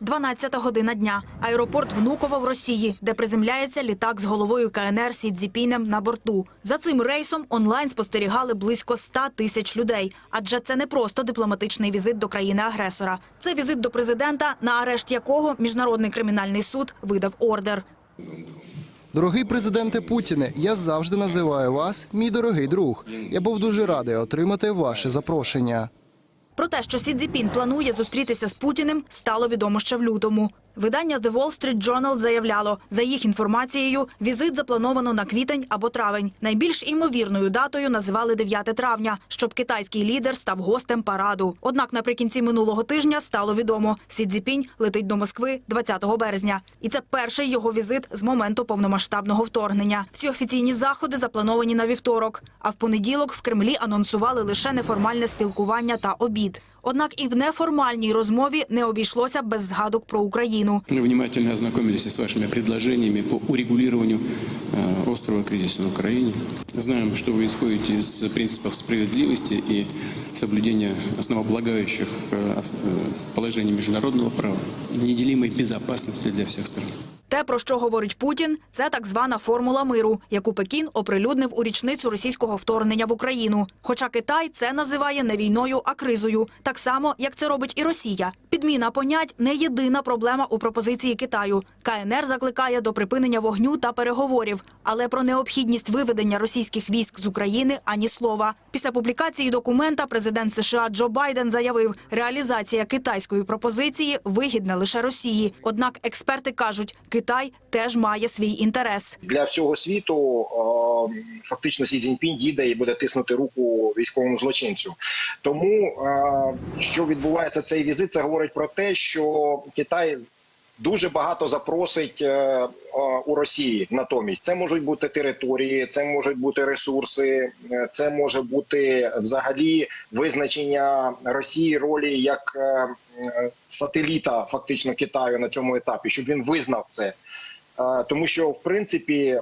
12 година дня. Аеропорт Внуково в Росії, де приземляється літак з головою КНР Сі Цзіпінем на борту. За цим рейсом онлайн спостерігали близько 100 тисяч людей. Адже це не просто дипломатичний візит до країни-агресора. Це візит до президента, на арешт якого міжнародний кримінальний суд видав ордер. Дорогий президенте Путіне, я завжди називаю вас мій дорогий друг. Я був дуже радий отримати ваше запрошення. Про те, що Сі Цзіпін планує зустрітися з Путіним, стало відомо ще в лютому. Видання The Wall Street Journal заявляло, за їх інформацією, візит заплановано на квітень або травень. Найбільш імовірною датою називали 9 травня, щоб китайський лідер став гостем параду. Однак наприкінці минулого тижня стало відомо, Сі Цзіпінь летить до Москви 20 березня. І це перший його візит з моменту повномасштабного вторгнення. Всі офіційні заходи заплановані на вівторок. А в понеділок в Кремлі анонсували лише неформальне спілкування та обід. Однак і в неформальній розмові не обійшлося без згадок про Україну. Мы внимательно ознакомились с вашими предложениями по урегулированию э, острого кризиса на Украине. Знаем, что вы исходите из принципов справедливости и соблюдения основополагающих э, ос- э, положений международного права, неделимой безопасности для всех сторон. Те, про що говорить Путін, це так звана формула миру, яку Пекін оприлюднив у річницю російського вторгнення в Україну. Хоча Китай це називає не війною, а кризою, так само як це робить і Росія. Підміна понять не єдина проблема у пропозиції Китаю. КНР закликає до припинення вогню та переговорів, але про необхідність виведення російських військ з України ані слова. Після публікації документа президент США Джо Байден заявив, реалізація китайської пропозиції вигідна лише Росії. Однак експерти кажуть, Китай теж має свій інтерес. для всього світу е, фактично Сі Цзіньпінь їде і буде тиснути руку військовому злочинцю. Тому е, що відбувається цей візит, це говорить про те, що Китай. Дуже багато запросить е, е, у Росії натомість. Це можуть бути території, це можуть бути ресурси, е, це може бути взагалі визначення Росії ролі як сателіта, фактично Китаю на цьому етапі, щоб він визнав це. Тому що в принципі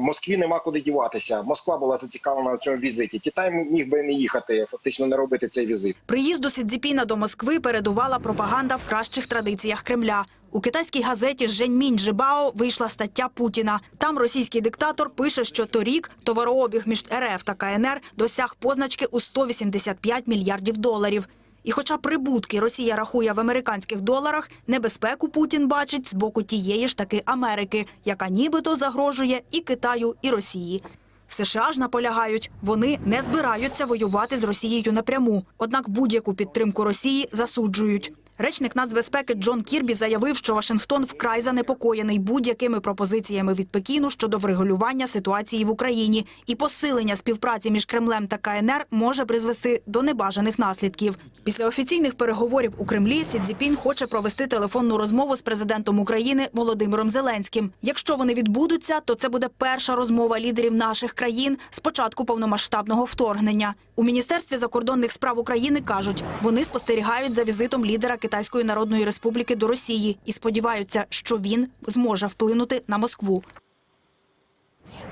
Москві нема куди діватися. Москва була зацікавлена в цьому візиті. Китай міг би не їхати, фактично не робити цей візит. Приїзду Сідзіпіна до Москви передувала пропаганда в кращих традиціях Кремля. У китайській газеті «Женьмінь Джибао» вийшла стаття Путіна. Там російський диктатор пише, що торік товарообіг між РФ та КНР досяг позначки у 185 мільярдів доларів. І хоча прибутки Росія рахує в американських доларах, небезпеку Путін бачить з боку тієї ж таки Америки, яка нібито загрожує і Китаю, і Росії. В США ж наполягають, вони не збираються воювати з Росією напряму. Однак будь-яку підтримку Росії засуджують. Речник нацбезпеки Джон Кірбі заявив, що Вашингтон вкрай занепокоєний будь-якими пропозиціями від Пекіну щодо врегулювання ситуації в Україні і посилення співпраці між Кремлем та КНР може призвести до небажаних наслідків. Після офіційних переговорів у Кремлі Сі Цзіпінь хоче провести телефонну розмову з президентом України Володимиром Зеленським. Якщо вони відбудуться, то це буде перша розмова лідерів наших країн з початку повномасштабного вторгнення. У міністерстві закордонних справ України кажуть, вони спостерігають за візитом лідера Китайської Народної Республіки до Росії і сподіваються, що він зможе вплинути на Москву.